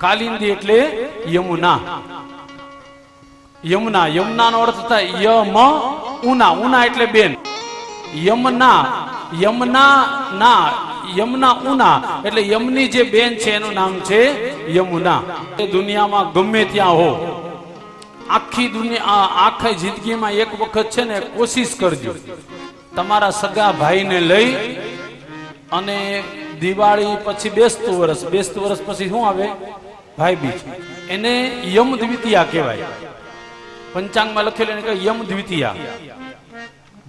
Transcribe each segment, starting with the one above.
કાલિંદી એટલે યમુના. યમુના યમુના નો અર્થ થાય યમ, ઉના. ઉના એટલે બેન. યમના યમના ના, યમના, ઉના. એટલે યમની જે બેન છે એનું નામ છે યમુના. એ દુનિયામાં ગમે ત્યાં હો. આખી દુનિયા આખી જિંદગીમાં એક વખત છે ને કોશિશ કરજો. તમારા સગા ભાઈને લઈ અને દિવાળી પછી બેસતું વર્ષ બેસતું વર્ષ પછી શું આવે? ભાઈ બીજ એને યમ દ્વિતીયા કહેવાય. પંચાંગમાં લખેલું એને યમ દ્વિતીયા.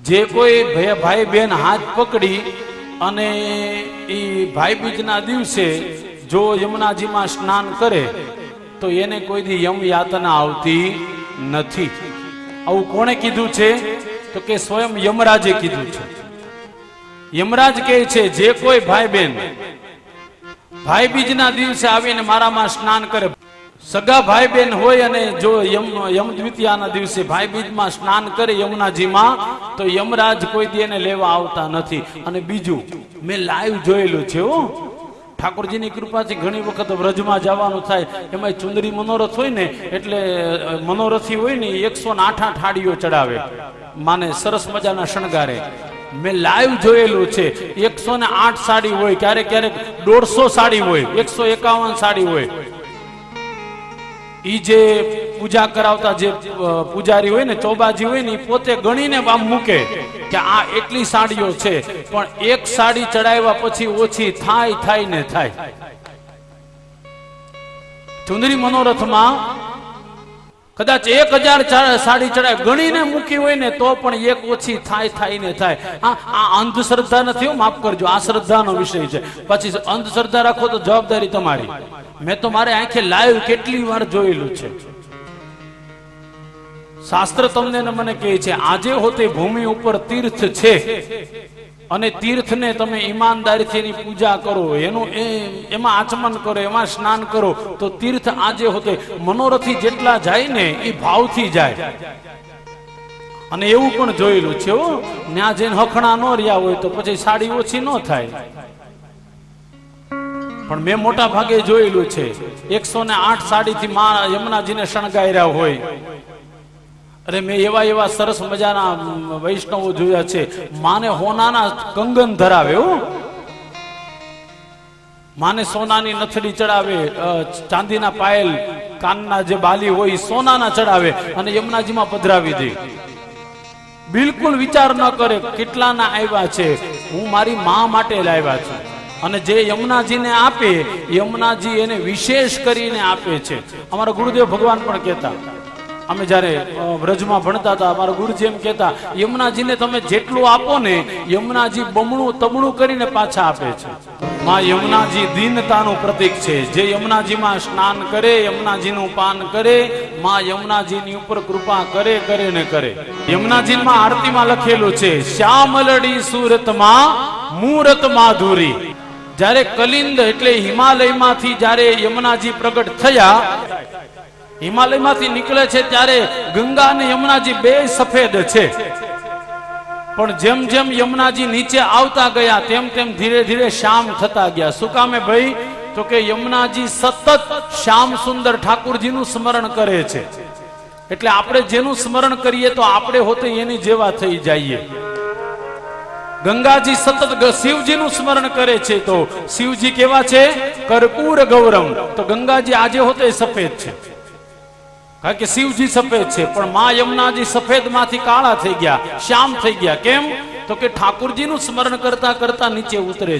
જે કોઈ ભાઈ બેન હાથ પકડી અને એ ભાઈ બીજના દિવસે જો યમુનાજીમાં સ્નાન કરે, તો એને કોઈ દી યમ યાતના આવતી નથી. આવું કોણે કીધું છે? તો કે સ્વયં યમરાજે કીધું છે. યમરાજ કહે છે, જે કોઈ ભાઈ બેન ભાઈ બીજના દિવસે આવીને મારામાં સ્નાન કરે. સગા ભાઈ બેન હોય અને જો યમ યમ દ્વિતીયાના દિવસે ભાઈ બીજમાં સ્નાન કરે યમુનાજીમાં, તો યમરાજ કોઈ દી લેવા આવતા નથી. અને બીજું, મેં લાઈવ જોયેલું છે હો. ઠાકોરજીની કૃપાથી ઘણી વખત વ્રજમાં જવાનું થાય. એમાં ચુંદરી મનોરથ હોય ને, એટલે મનોરથી હોય ને એકસો ને આઠ આઠ હાડીઓ ચડાવે. માને સરસ મજાના શણગારે. મેં લાઈવ જોયેલું છે. એકસો ને આઠ સાડી હોય, ક્યારેક ક્યારેક દોઢસો સાડી હોય, એકસો એકાવન સાડી હોય. ઈ જે પૂજા કરાવતા જે પૂજારી હોય ને, ચોબાજી હોય ને પોતે ગણીને આમ મૂકે કે આ એટલી સાડીઓ છે. પણ એક સાડી ચડાવ્યા પછી ઓછી થાય થાય ને થાય. ચુંદરી મનોરથમાં કદાચ એક હજાર સાડી ચડાય ગણીને મૂકી હોય ને તો પણ એક ઓછી થાય થાય ને થાય. આ આ અંધશ્રદ્ધા નથી હું, માફ કરજો, આ શ્રદ્ધાનો વિષય છે. પછી અંધશ્રદ્ધા રાખો તો જવાબદારી તમારી. મેં તો મારે આંખે લાઈવ કેટલી વાર જોયેલું છે. શાસ્ત્ર તમને મને કહે છે, આજે હોતે ભૂમિ ઉપર તીર્થ છે. અને તીર્થને તમે ઈમાનદારીથી એની પૂજા કરો, એનું એમાં આચમન કરો, એમાં સ્નાન કરો, તો તીર્થ આજે હોતે મનોરથી જેટલા જાય ને એ ભાવથી જાય. અને એવું પણ જોયેલું છે ત્યાં જઈને હખણા ન રહ્યા હોય તો પછી સાડી ઓછી ન થાય. પણ મેં મોટા ભાગે જોયેલું છે, એકસો ને આઠ સાડીથી યમુનાજીને શણગાર્યા હોય. અરે મેં એવા એવા સરસ મજાના વૈષ્ણવો જોયા છે. માને હોનાના કંગન ધરાવે હો. માને સોનાની નથડી ચડાવે ચાંદીના પાયલ કાનના જે બાલી હોય સોનાના ચડાવે અને યમુનાજીમાં પધરાવી દે. બિલકુલ વિચાર ન કરે કેટલાના આવ્યા છે. હું મારી મા માટે લાવ્યા છું. અને જે યમુનાજીને આપે, યમુનાજી એને વિશેષ કરીને આપે છે. અમારા ગુરુદેવ ભગવાન પણ કહેતા. અમે જ્યારે વ્રજમાં ભણતા હતા, અમારા ગુરુજી એમ કહેતા, યમુનાજીને તમે જેટલું આપો ને, યમુનાજી બમણું, તમણું કરીને પાછા આપે છે. માં યમુનાજી દીનતાનું પ્રતીક છે. જે યમુનાજીમાં સ્નાન કરે, યમુનાજીનું પાન કરે, માં યમુનાજીની ઉપર કૃપા કરે કરે ને કરે. યમુનાજીમાં આરતીમાં લખેલું છે, શ્યામલડી સુરતમાં મૂરત માધુરી. જ્યારે કલિંદ એટલે હિમાલયમાંથી જ્યારે યમુનાજી પ્રગટ થયા હિમાલયમાંથી નીકળે છે ત્યારે ગંગા અને યમુનાજી બે સફેદ છે. પણ જેમ જેમ યમુનાજી નીચે આવતા ગયા, તેમ તેમ ધીરે ધીરે શ્યામ થતા ગયા. શું કામે ભાઈ? તો કે યમુનાજી સતત શ્યામ સુંદર ઠાકુરજીનું સ્મરણ કરે છે. એટલે આપણે જેનું સ્મરણ કરીએ તો આપણે હોતે એની જેવા થઈ જઈએ. ગંગાજી સતત શિવજીનું સ્મરણ કરે છે. તો શિવજી કેવા છે? કર્પૂર ગૌરમ. તો ગંગાજી આજે હોતે સફેદ છે. કારણ કે શિવજી સફેદ છે, પણ મા યમુનાજી સફેદમાંથી કાળા થઈ ગયા, શ્યામ થઈ ગયા. કેમ? તો કે ઠાકુરજીનું સ્મરણ કરતા કરતા નીચે ઉતરે છે.